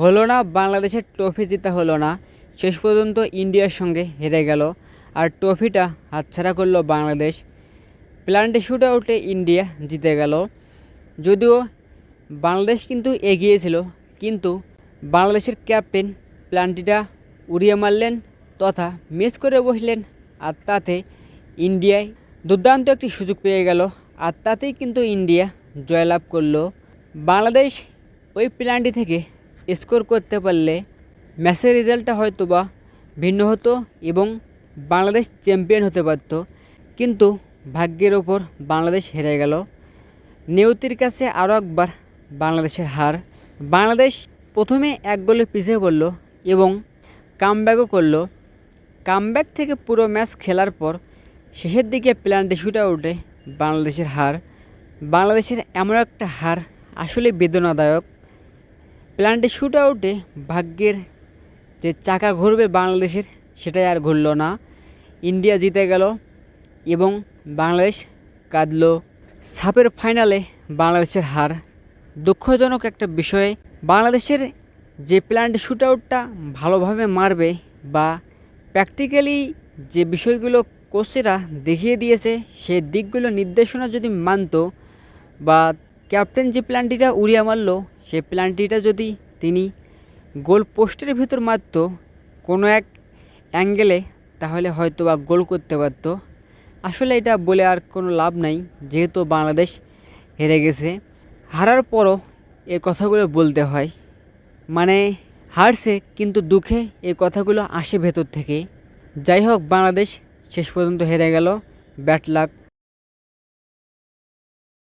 হলো না, বাংলাদেশের ট্রফি জেতা হলো না। শেষ পর্যন্ত ইন্ডিয়ার সঙ্গে হেরে গেল। আর ট্রফিটা হাতছাড়া করল বাংলাদেশ। প্ল্যান্টে শুট আউটে ইন্ডিয়া জিতে গেল। যদিও বাংলাদেশ কিন্তু এগিয়েছিল কিন্তু বাংলাদেশের ক্যাপ্টেন প্ল্যান্টিটা উড়িয়ে মারলেন তথা মিস করে বসলেন। আর তাতে ইন্ডিয়ায় দুর্দান্ত একটি সুযোগ পেয়ে গেল। আর তাতেই কিন্তু ইন্ডিয়া জয়লাভ করল। বাংলাদেশ ওই প্ল্যানটি থেকে স্কোর করতে পারলে ম্যাচের রেজাল্টটা হয়তো বা ভিন্ন হতো এবং বাংলাদেশ চ্যাম্পিয়ন হতে পারত। কিন্তু ভাগ্যের ওপর বাংলাদেশ হেরে গেল। নেউতির কাছে আরও একবার বাংলাদেশের হার। বাংলাদেশ প্রথমে এক গোলে পিছিয়ে পড়ল এবং কামব্যাকও করল। কামব্যাক থেকে পুরো ম্যাচ খেলার পর শেষের দিকে প্ল্যান্টে শুট আউটে বাংলাদেশের হার। বাংলাদেশের এমন একটা হার আসলে বেদনাদায়ক। প্ল্যান্টে শুট আউটে ভাগ্যের যে চাকা ঘুরবে বাংলাদেশের, সেটাই আর ঘুরল না। ইন্ডিয়া জিতে গেল এবং বাংলাদেশ কাঁদল। সাপের ফাইনালে বাংলাদেশের হার। দুঃখজনক একটা বিষয়ে, বাংলাদেশের যে প্ল্যান্ট শুট আউটটা ভালোভাবে মারবে বা প্র্যাকটিক্যালি যে বিষয়গুলো কোচেরা দেখিয়ে দিয়েছে, সে দিকগুলো নির্দেশনা যদি মানতো বা ক্যাপ্টেন যে প্ল্যানটিটা উড়িয়ে মারলো সেই প্ল্যানটিটা যদি তিনি গোল পোস্টের ভিতর মারত কোনো এক অ্যাঙ্গেলে, তাহলে হয়তো বা গোল করতে পারত। আসলে এটা বলে আর কোনো লাভ নাই, যেহেতু বাংলাদেশ হেরে গেছে। হারার পরও এ কথাগুলো বলতে হয়। মানে হারছে, কিন্তু দুঃখে এই কথাগুলো আসে ভেতর থেকে। যাই হোক, বাংলাদেশ শেষ পর্যন্ত হেরে গেল। Bad luck.